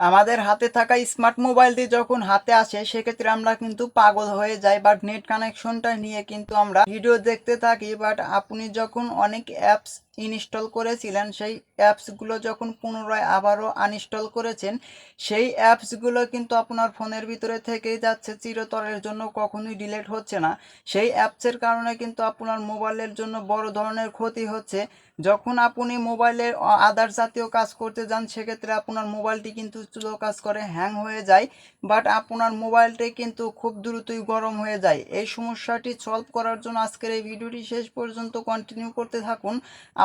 আমাদের হাতে থাকা স্মার্ট মোবাইলটি যখন হাতে আসে, সেক্ষেত্রে আমরা কিন্তু পাগল হয়ে যাই বাট নেট কানেকশনটা নিয়ে কিন্তু আমরা ভিডিও দেখতে থাকি বাট আপনি যখন অনেক অ্যাপস ইনস্টল করেছিলেন, সেই অ্যাপসগুলো যখন পুনরায় আবারও আনইনস্টল করেছেন, সেই অ্যাপসগুলো কিন্তু আপনার ফোনের ভিতরে থেকেই যাচ্ছে, চিরতরের জন্য কখনোই ডিলেট হচ্ছে না। সেই অ্যাপসের কারণে কিন্তু আপনার মোবাইলের জন্য বড় ধরনের ক্ষতি হচ্ছে। যখন আপনি মোবাইলের আদার জাতীয় কাজ করতে যান, সেক্ষেত্রে আপনার মোবাইলটি কিন্তু স্লো কাজ করে হ্যাং হয়ে যায় বাট আপনার মোবাইলটি কিন্তু খুব দ্রুতই গরম হয়ে যায়। এই সমস্যাটি সলভ করার জন্য আজকের এই ভিডিওটি শেষ পর্যন্ত কন্টিনিউ করতে থাকুন।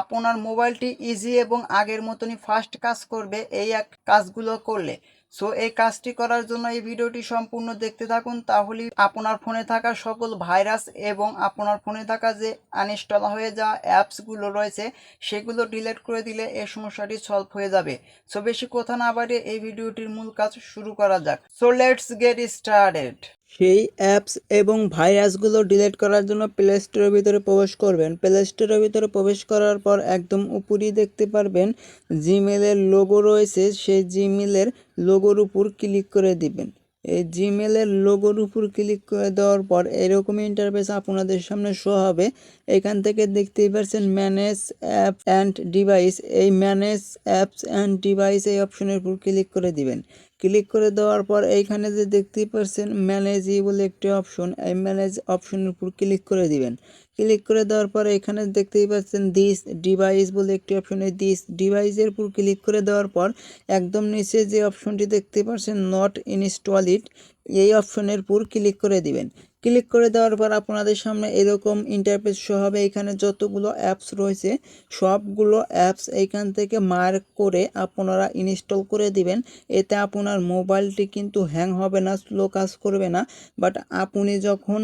আপনার মোবাইলটি ইজি এবং আগের মতনই ফাস্ট কাজ করবে, এই এক কাজগুলো করলে। সো এই কাজটি করার জন্য এই ভিডিওটি সম্পূর্ণ দেখতে থাকুন তাহলে আপনার ফোনে থাকা সকল ভাইরাস এবং আপনার ফোনে থাকা যে আনইনস্টল হয়ে যাওয়া অ্যাপসগুলো রয়েছে, সেগুলো ডিলিট করে দিলে এই সমস্যাটি সলভ হয়ে যাবে। সো বেশি কথা না বাড়িয়ে এই ভিডিওটির মূল কাজ শুরু করা যাক। সো লেটস গেট স্টার্টেড সেই অ্যাপস এবং ভাইরাসগুলো ডিলিট করার জন্য প্লে স্টোরের ভিতরে প্রবেশ করবেন। প্লে স্টোরের ভিতরে প্রবেশ করার পর একদম উপরেই দেখতে পারবেন জিমেলের লোগো রয়েছে। সেই জিমেলের লোগোর উপর ক্লিক করে দিবেন। এই জিমেলের লোগোর উপর ক্লিক করে দেওয়ার পর এরকম ইন্টারফেস আপনাদের সামনে শো হবে। এখান থেকে দেখতেই পাচ্ছেন ম্যানেজ অ্যাপ অ্যান্ড ডিভাইস এই ম্যানেজ অ্যাপস অ্যান্ড ডিভাইস এই অপশনের উপর ক্লিক করে দিবেন। ক্লিক করে দেওয়ার পর এইখানে যে দেখতেই পাচ্ছেন ম্যানেজ ই বলে একটি অপশন এই ম্যানেজ অপশনের উপর ক্লিক করে দিবেন। ক্লিক করে দেওয়ার পর এখানে দেখতেই পাচ্ছেন দিস ডিভাইস বলে একটি অপশন দিস ডিভাইসের উপর ক্লিক করে দেওয়ার পর একদম নিচে যে অপশনটি দেখতে পাচ্ছেন নট ইনস্টল ইট এই অপশনের উপর ক্লিক করে দিবেন। ক্লিক করে দেওয়ার পর আপনাদের সামনে এরকম ইন্টারফেস শো হবে। এখানে যতগুলো অ্যাপস রয়েছে, সবগুলো অ্যাপস এইখান থেকে মার্ক করে আপনারা ইনস্টল করে দিবেন। এতে আপনার মোবাইলটি কিন্তু হ্যাং হবে না স্লো কাজ করবে না। বাট আপনি যখন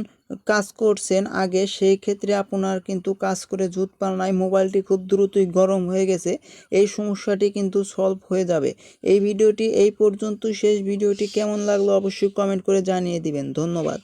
কাজ করছেন আগে, সেই ক্ষেত্রে আপনার কিন্তু কাজ করে জুত পান নাই। মোবাইলটি খুব দ্রুতই গরম হয়ে গেছে। এই সমস্যাটি কিন্তু সলভ হয়ে যাবে। এই ভিডিওটি এই পর্যন্ত শেষ ভিডিওটি কেমন লাগল অবশ্যই কমেন্ট করে জানিয়ে দিবেন। ধন্যবাদ।